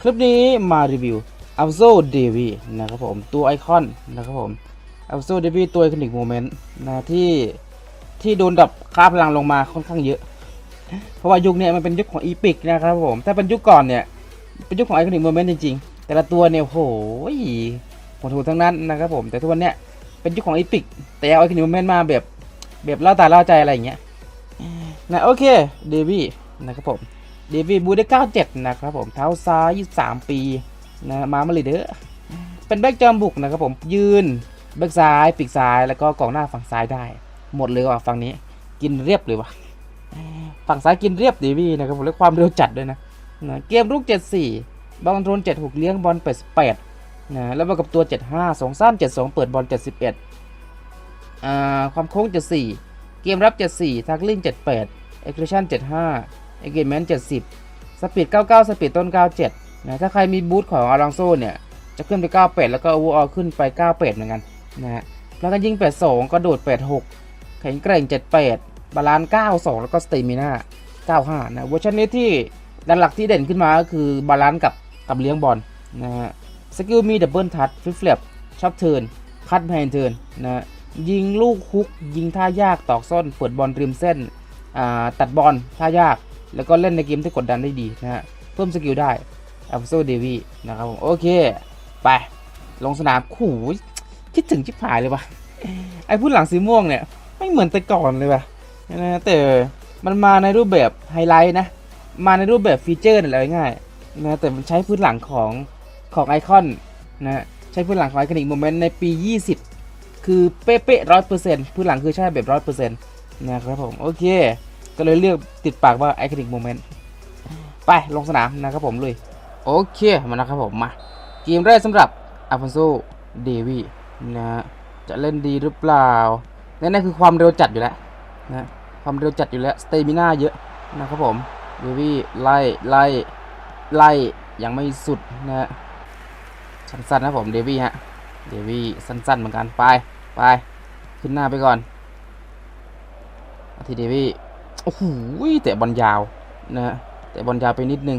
คลิปนี้มารีวิว a l z o d e v i นะครับผมตัวไอคอนนะครับผม a l z o d e v i ตัว Iconic Moment นะที่ที่โดนดับค่าพลังลงมาค่อนข้างเยอะ เพราะว่ายุคเนี้ยมันเป็นยุคของ Epic นะครับผมถ้าเป็นยุคก่อนเนี่ยเป็นยุคของ Iconic Moment จริงๆ แต่ละตัวเนี่ยโหยโหดๆทั้งนั้นนะครับผมแต่ทุกวันเนี้ยเป็นยุคของ Epic แต่เอา Iconic Moment มาแบบแบบเล่าตาเล่าใจอะไรอย่างเงี้ยนะโอเคเดวี่นะครับผม เดวี่บูได้ 97 นะครับผม เท้าซ้าย 23 ปีนะมามาลยเด้อเป็นแบ็กจอมบุกนะครับผม ยืน แบ็กซ้าย ปีกซ้าย แล้วก็กองหน้าฝั่งซ้ายได้ หมดเลยว่ะฝั่งนี้ กินเรียบเลยว่ะ ฝั่งซ้ายกินเรียบเดวี่นะครับผมและความเร็วจัดด้วยนะนะเกมรุก74 บอลคอน76 เลี้ยงบอล88นะ แล้วมากับตัว 75สองสั้น72 เปิดบอล 71อ่าความโค้ง 74 เกมรับ 74 ทักลิง78 เอ็กซ์ t ชั่น 75 เอ็กเกมนเมนต์70สปีด99สปีดต้น97นะถ้าใครมีบูทของอลองโซเนี่ยจะขึ้นไป98แล้วก็โอเวอร์ออขึ้นไป98เหมือนกันนะฮะแล้วก็ยิง82กระโดด86แข็งแกร่ง78บาลานซ์92แล้วก็สเตมิน่า95นะเวอร์ชันนี้ที่ด้านหลักที่เด่นขึ้นมาก็คือบาลานซ์กับกับเลี้ยงบอลนะฮะสกิลมีดับเบิลทัชฟลิปเฟลปชอบเทิร์นคัดแฮนเทิร์นนะฮะยิงลูกฮุกยิงท่ายากตอกซ่อนเปิดบอลริมเส้นอ่าตัดบอลท่ายาก แล้วก็เล่นในเกมที่กดดันได้ดีนะฮะ เพิ่มสกิลได้อัลโซเดวีนะครับผมโอเค ไป ลงสนามขู่คิดถึงชิบหายเลยว่ะไอ้ผู้หลังสีม่วงเนี่ย ไม่เหมือนแต่ก่อนเลยว่ะนะแต่มันมาในรูปแบบไฮไลท์นะ มาในรูปแบบฟีเจอร์อะไรง่ายนะแต่มันใช้พื้นหลังของของไอคอนนะใช้พื้นหลังของไอคอนิกโมเมนต์ในปี 20 คือเป๊ะๆร้อยเปอร์เซ็นต์พื้นหลังคือใช่แบบร้อยเปอร์เซ็นต์นะครับผม โอเค ก็เลยเลือกติดปากว่า Iconic Moment ไปลงสนามนะครับผมเลย โอเคมานะครับผมมาเกมแรกสำหรับอัลฟอนโซเดวีนะฮะจะเล่นดีหรือเปล่าแน่ๆคือความเร็วจัดอยู่แล้วนะความเร็วจัดอยู่แล้วสเตมิน่าเยอะนะครับผมเดวีไล่ไล่ไล่ยังไม่สุดนะฮะสั้นๆนะผมเดวีฮะเดวีสั้นๆเหมือนกันไปไปขึ้นหน้าไปก่อนอาทีเดวี่ โอ้โหแต่บอลยาวนะแต่บอลยาวไปนิดนึง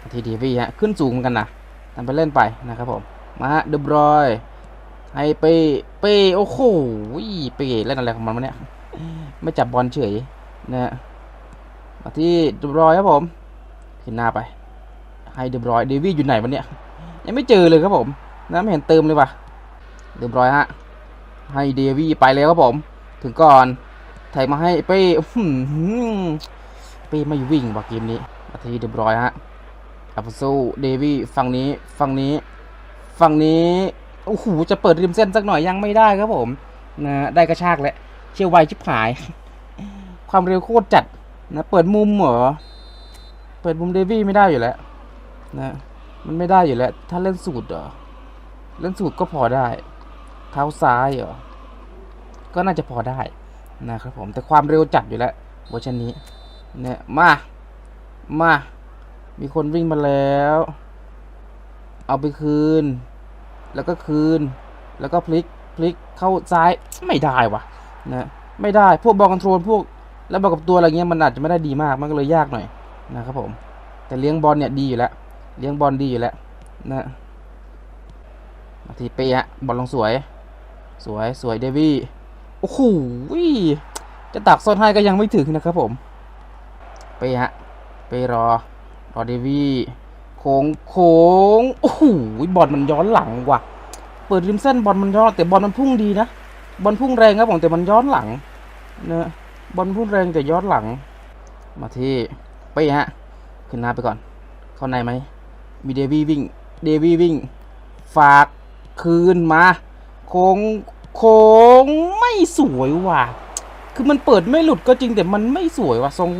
อาทีเดวี่ฮะขึ้นสูงเหมือนกันนะทำไปเล่นไปนะครับผมมาฮะเดบรอยให้เป้เป้โอ้โหเป้เล่นอะไรของมันวะเนี่ยไม่จับบอลเฉยนะฮะมาที่เดบรอยครับผมขึ้นหน้าไปให้เดบรอยเดวี่อยู่ไหนวะเนี่ยยังไม่เจอเลยครับผมนะไม่เห็นเติมเลยว่ะเดบรอยฮะให้เดวี่ไปแล้วครับผม ถึงก่อน แท็กมาให้เป้เป้ไม่วิ่งว่ะเกมนี้นาทีเรียบร้อยฮะอัพซูเดวี่ฝั่งนี้ฝั่งนี้ฝั่งนี้โอ้โหจะเปิดริมเส้นสักหน่อยยังไม่ได้ครับผมนะได้กระชากแล้วเชี่ยวไวชิบหาย ความเร็วโคตรจัดนะเปิดมุมเหรอเปิดมุมเดวี่ไม่ได้อยู่แล้วนะมันไม่ได้อยู่แล้ว ถ้าเล่นสูตรเหรอเล่นสูตรก็พอได้ เท้าซ้ายเหรอก็น่าจะพอได้ นะครับผมแต่ความเร็วจัดอยู่แล้วเวอร์ชันนี้เนี่ยมามามีคนวิ่งมาแล้ว เอาไปคืน แล้วก็คืน แล้วก็พลิกพลิกเข้าซ้ายไม่ได้วะนะไม่ได้พวกบอลคอนโทรลพวกแล้วบอลกับตัวอะไรเงี้ยมันอาจจะไม่ได้ดีมากมันก็เลยยากหน่อยนะครับผม แต่เลี้ยงบอลเนี่ยดีอยู่แล้ว เลี้ยงบอลดีอยู่แล้วนะนาทีเปะบอลลงสวย สวยสวยเดวี่ โอ้โหจะตักซ่อนให้ก็ยังไม่ถึงนะครับผม ไปฮะ ไปรอ รอเดวี่โค้งโค้งโอ้โหบอลมันย้อนหลังว่ะ เปิดริมเส้นบอลมันย้อนแต่บอลมันพุ่งดีนะ บอลพุ่งแรงครับผมแต่มันย้อนหลังนะบอลพุ่งแรงแต่ย้อนหลัง มาที่ไปฮะ ขึ้นหน้าไปก่อน เข้าในไหม มีเดวี่วิ่ง เดวี่วิ่ง ฝากคืนมา โค้ง โค้งไม่สวยว่ะ คือมันเปิดไม่หลุดก็จริงแต่มันไม่สวยว่ะทรง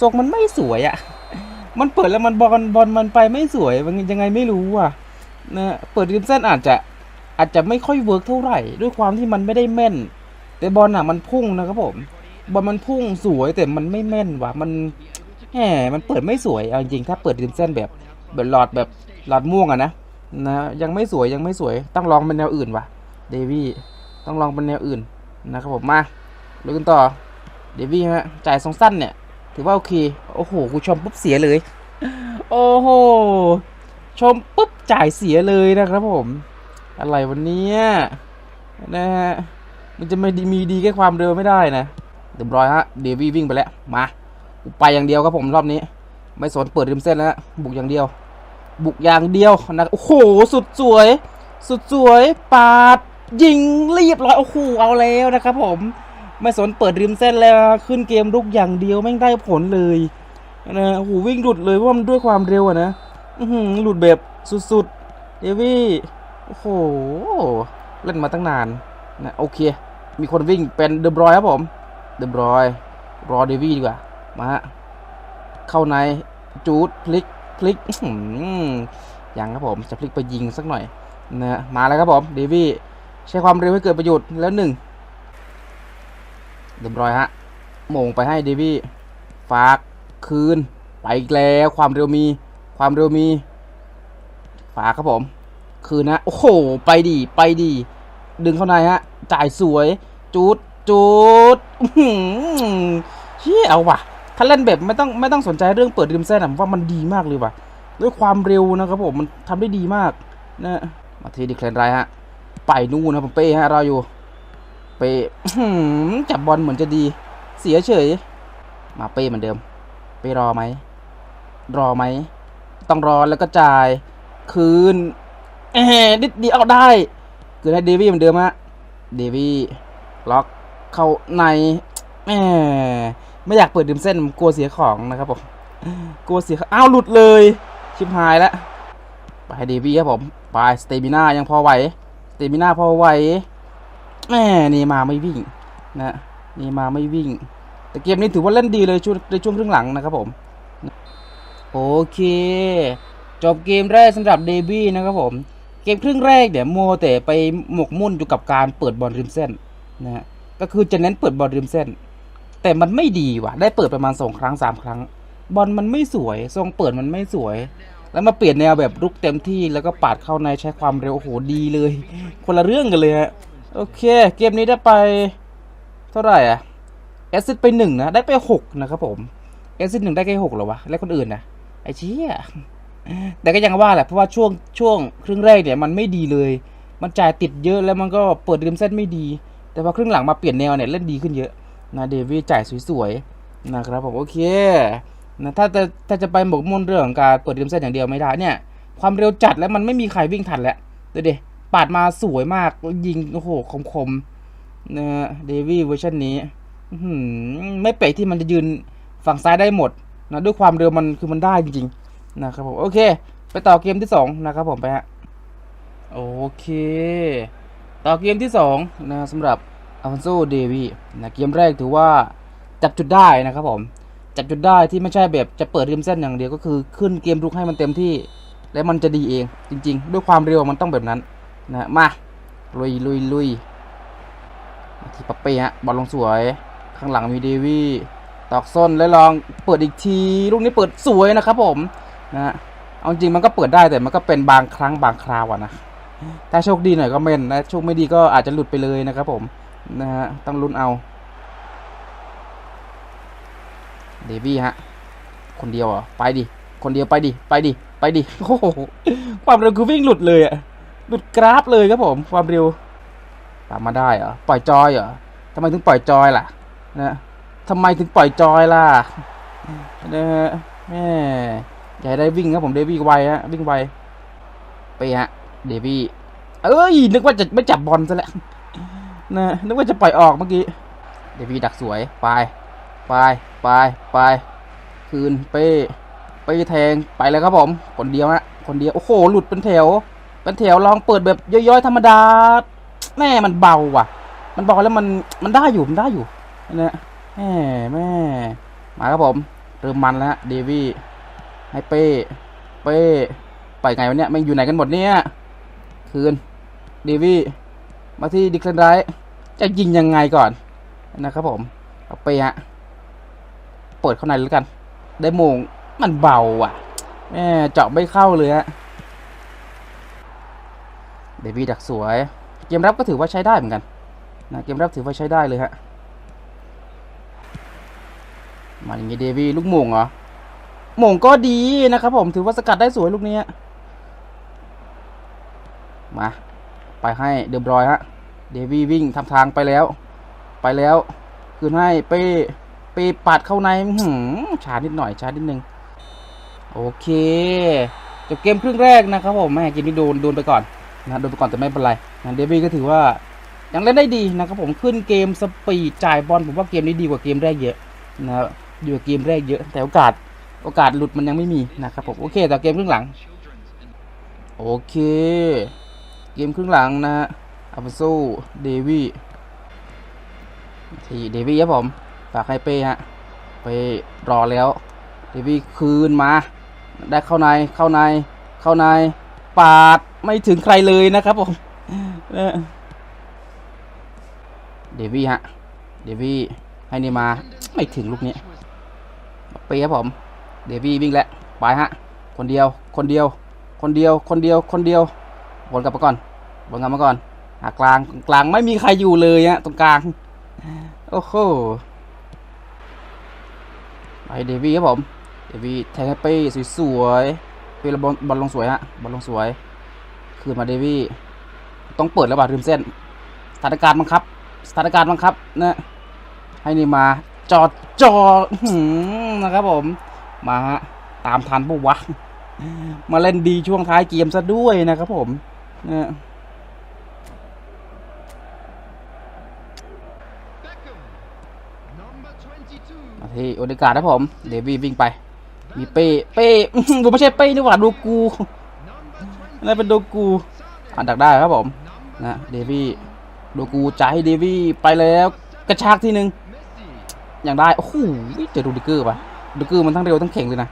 ทรงมันไม่สวยอะ่ะ มันเปิดแล้วมันบอลบอลมันไปไม่สวยมันยังไงไม่รู้อะนะเปิดริมเส้นอาจจะอาจจะไม่ค่อยเวิร์กเท่าไหร่ ด้วยความที่มันไม่ได้แม่น แต่บอลอะมันพุ่งนะครับผมบอลมันพุ่งสวยแต่มันไม่แม่นว่ะมันแหมมันเปิดไม่สวยเอาจริงถ้าเปิดริมเส้นแบบแบบหลอดแบบหลอดม่วงอะนะนะยังไม่สวยยังไม่สวยต้องลองเป็นแนวอื่นว่ะเดวี่ ต้องลองเป็นแนวอื่นนะครับผมมาลุยกันต่อ เดวี่ฮะจ่ายทรงสั้นเนี่ย ถือว่าโอเค โอ้โหกูชมปุ๊บเสียเลย โอ้โห ชมปุ๊บจ่ายเสียเลยนะครับผม อะไรวันนี้นะฮะ มันจะไม่ดีมีดีแค่ความเร็วไม่ได้นะเรียบร้อยฮะ เดวี่วิ่งไปแล้ว มากูไปอย่างเดียวครับผมรอบนี้ ไม่สนเปิดริมเส้นแล้ว บุกอย่างเดียว บุกอย่างเดียวนะ โอ้โห สุดสวย สุดสวย ปาด ยิงเรียบร้อยโอ้โหเอาแล้วนะครับผมไม่สนเปิดริมเส้นแล้วขึ้นเกมลุกอย่างเดียวแม่ได้ผลเลยนะโอ้โหวิ่งหลุดเลยเพราะว่ามันด้วยความเร็วอะนะหลุดแบบสุดๆเดวี่โอ้โหเล่นมาตั้งนานนะโอเค มีคนวิ่งเป็นเดบรอยครับผมเดบรอยรอเดวี่ดีกว่ามาฮะเข้าในจูดพลิกพลิกอื้อหือยังครับผมจะพลิกไปยิงสักหน่อยนะมาแล้วครับผมเดวี่ ใช้ความเร็วให้เกิดประโยชน์แล้วหนึ่งเรียบร้อยฮะโมงไปให้เดวี่ฝากคืน ไปอีกแล้วความเร็วมี ความเร็วมี ฝากครับผม คืนนะ โอ้โห ไปดี ไปดี ดึงเข้าในฮะ จ่ายสวยจูดจูดเฮียเอาว่ะ ถ้าเล่นแบบไม่ต้องไม่ต้องสนใจเรื่องเปิดริมเส้นอะผมว่ามันดีมากเลยว่ะ ด้วยความเร็วนะครับผม มันทำได้ดีมากนะ มาที่ดีเคลนไรฮะ ไปนู่นนะผมเป้ฮะเราอยู่ เป้จับบอลเหมือนจะดี เสียเฉย มาเป้เหมือนเดิม เป้รอไหม รอไหม ต้องรอแล้วก็จ่าย คืนเอ๊ะนิดเดียวเอาได้ คืนให้เดวี่เหมือนเดิมฮะ เดวี่ล็อกเข้าในแหมไม่อยากเปิดดิมเส้นกลัวเสียของนะครับผมกลัวเสียอ้าวหลุดเลย ชิบหายแล้ว ไปให้เดวี่ครับผม ไปสเตมิน่ายังพอไหว ตมิน่าพอไหวแหมนี่มาไม่วิ่งนะนี่มาไม่วิ่ง แต่เกมนี้ถือว่าเล่นดีเลยช่วงในช่วงครึ่งหลังนะครับผม โอเค จบเกมแรกสำหรับเดบี้นะครับผม เกมครึ่งแรกเดี๋ยวมัวแต่ไปหมกมุ่นอยู่กับการเปิดบอลริมเส้นนะฮะก็คือจะเน้นเปิดบอลริมเส้น แต่มันไม่ดีว่ะ ได้เปิดประมาณสองครั้งสามครั้ง บอลมันไม่สวย ทรงเปิดมันไม่สวย แล้วมาเปลี่ยนแนวแบบรุกเต็มที่แล้วก็ปาดเข้าในใช้ความเร็วโอ้โหดีเลย คนละเรื่องกันเลยฮะโอเคเกมนี้ได้ไปเท่าไหร่อะแอซิดไปหนึ่งนะได้ไปหกนะครับผมแอซิดหนึ่งได้แค่หกหรอวะแล้วคนอื่นนะไอ้เชี่ยแต่ก็ยังว่าแหละเพราะว่าช่วงช่วงครึ่งแรกเนี่ยมันไม่ดีเลย มันจ่ายติดเยอะแล้วมันก็เปิดริมเส้นไม่ดี แต่พอครึ่งหลังมาเปลี่ยนแนวเนี่ยเล่นดีขึ้นเยอะนะเดวิดจ่ายสวยๆนะครับผมโอเค นะถ้าจะถ้าจะไปหมกมุ่นเรื่องการเปิดริมเส้นอย่างเดียวไม่ได้เนี่ย ความเร็วจัดแล้วมันไม่มีใครวิ่งทันแล้วดูดิปาดมาสวยมากยิงโอ้โหคมๆนะฮะเดวี่เวอร์ชันนี้หืไม่เป๊ะที่มันจะยืนฝั่งซ้ายได้หมดนะด้วยความเร็วมันคือมันได้จริงๆนะครับผมโอเค ไปต่อเกมที่สองนะครับผมไปฮะโอเค ต่อเกมที่สองนะสำหรับอัลฟอนโซเดวีนะเกมแรกถือว่าจับจุดได้นะครับผม จับจุดได้ที่ไม่ใช่แบบจะเปิดริมเส้นอย่างเดียวก็คือขึ้นเกมรุกให้มันเต็มที่ แล้วมันจะดีเองจริง ๆ ด้วยความเร็วมันต้องแบบนั้นนะมาลุยลุยลุยที่ปัปเป้ฮะบอลลงสวย ข้างหลังมีเดวี่ตอกส้นแล้วลองเปิดอีกทีลูกนี้เปิดสวยนะครับผมนะฮะเอาจริงมันก็เปิดได้แต่มันก็เป็นบางครั้งบางคราวอะนะถ้าโชคดีหน่อยก็เมนนะโชคไม่ดีก็อาจจะหลุดไปเลยนะครับผมนะฮะต้องลุ้นเอา เดวี่ฮะ คนเดียวเหรอ ไปดิ คนเดียวไปดิ ไปดิ ไปดิ โอ้โห ความเร็วคือวิ่งหลุดเลยอะหลุดกราฟเลยครับผม ความเร็ว ตามมาได้เหรอ ปล่อยจอยเหรอทำไมถึงปล่อยจอยล่ะ นะทำไมถึงปล่อยจอยล่ะนะฮะแม่ย่าให้ได้วิ่งครับผมเดวี่ไวฮะ วิ่งไว ไปฮะ เดวี่ เอ้ย นึกว่าจะไม่จับบอลซะแล้วนะนึกว่าจะปล่อยออกเมื่อกี้ เดวี่ดักสวย ไป ไปไปไปคืนเป้เป้แทงไปเลยครับผม คนเดียวฮะคนเดียวโอ้โหหลุดเป็นแถว เป็นแถวลองเปิดแบบย่อยๆธรรมดาแม่มันเบาว่ะ มันเบาแล้วมันมันได้อยู่มันได้อยู่นะแม่แม่มาครับผมเริ่มมันแล้วเดวี่ให้เป้เป้ไปไงวะเนี่ยม่งอยู่ไหนกันหมดเนี่ยคืนเดวี่มาที่ดิคลันไรจะยิงยังไงก่อนนะครับผมเอาไปฮะ เปิดเข้าในแล้วกัน ได้โมงมันเบาอะแม่เจาะไม่เข้าเลยฮะเดวี่ดักสวย เกมรับก็ถือว่าใช้ได้เหมือนกันนะเกมรับถือว่าใช้ได้เลยฮะมาอย่างงี้เดวี่ลูกมงเหรอมงก็ดีนะครับผมถือว่าสกัดได้สวยลูกนี้มา ไปให้เดบรอยฮะเดวี่วิ่งทำทางไปแล้ว ไปแล้ว คืนให้เป้ ปปัดเข้าในหือช้านิดหน่อยช้านิดนึง โอเคจบเกมครึ่งแรกนะครับผมแม่เกมนี้โดนโดนไปก่อนนะโดนไปก่อนแต่ไม่เป็นไรนะเดวี่ก็ถือว่ายังเล่นได้ดีนะครับผมขึ้นเกมสปีดจ่ายบอลผมว่าเกมนี้ดีกว่าเกมแรกเยอะนะครับดีกว่เกมแรกเยอะแต่โอกาสโอกาสหลุดมันยังไม่มีนะครับผมโอเคแต่เกมครึ่งหลังโอเค เกมครึ่งหลังนะฮะอัลฟาโซเดวี่ที่เดวี่ครับผม ฝากให้เป้ฮะไปรอแล้วเดวี่คืนมา ได้เข้าในเข้าในเข้าในปาดไม่ถึงใครเลยนะครับผมเดวี่ฮะเดวี่ให้นี่มาไม่ถึงลูกนี้เป้ครับผม เดวี่วิ่งแล้วไปฮะคนเดียวคนเดียว คนเดียวคนเดียวคนเดียววนกลับมาก่อนวนกลับมาก่อนหากลางกลางไม่มีใครอยู่เลยฮะตรงกลาง โอ้โห ไปเดวี่ครับผม เดวี่แทงให้เป้สวยๆเป้บอลบอลลงสวยฮะ บอลลงสวย คืนมาเดวี่ ต้องเปิดแล้วบ่าริมเส้น สถานการณ์บังคับ สถานการณ์บังคับนะให้นี่มาจอดจอดนะครับผม มาฮะ ตามทันปุ๊วะ มาเล่นดีช่วงท้ายเกมซะด้วยนะครับผมนะ ที่โอเดการ์ดครับผม เดวี่วิ่งไป มีเป้ เป้ผมไม่ใช่เป้นี่หว่าดูกูนั่นเป็นดูกูอ่านดักได้ครับผม นะ เดวี่ดูกูจ่ายให้เดวี่ไปแล้ว กระชากทีหนึ่งอย่างได้ โอ้โหเจอดูดิเกอร์ปะดูดิเกอร์มันทั้งเร็วทั้งแข็งเลยนะ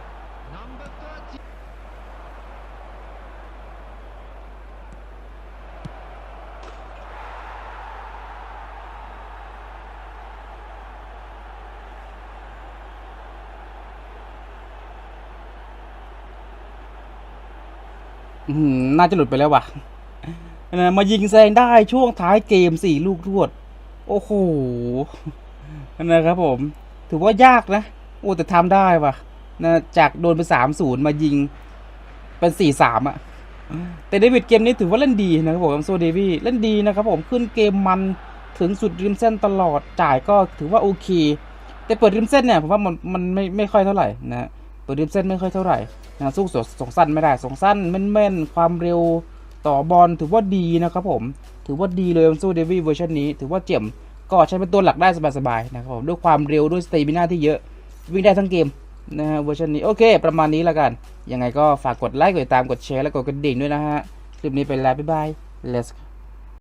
น่าจะหลุดไปแล้วว่ะนะมายิงแซงได้ช่วงท้ายเกมสี่ลูกรวด โอ้โหนะครับผม ถือว่ายากนะ โอ้แต่ทำได้ว่ะนะจากโดนไปสามศูนย์มายิงเป็นสี่สามอะแต่เดวิดเกมนี้ถือว่าเล่นดีนะครับผมโซเดวี่เล่นดีนะครับผมขึ้นเกมมันถึงสุดริมเส้นตลอดจ่ายก็ถือว่าโอเค แต่เปิดริมเส้นเนี่ยผมว่ามันมันไม่ไม่ค่อยเท่าไหร่นะ เปิดริมเส้นไม่ค่อยเท่าไหร่นะสู้สสองสั้นไม่ได้สองสั้นแม่นๆ ความเร็วต่อบอลถือว่าดีนะครับผม ถือว่าดีเลยสู้เดวี่เวอร์ชันนี้ ถือว่าเจี๋มก็ใช้เป็นตัวหลักได้สบายๆนะครับผมด้วยความเร็วด้วยสเตมิน่าที่เยอะ วิ่งได้ทั้งเกมนะฮะเวอร์ชันนี้โอเค ประมาณนี้ล้วกัน ยังไงก็ฝากกดไลค์กดติดตามกดแชร์และกดกระดิ่งด้วยนะฮะคลิปนี้ไปแล้วบ๊ายบาย let's go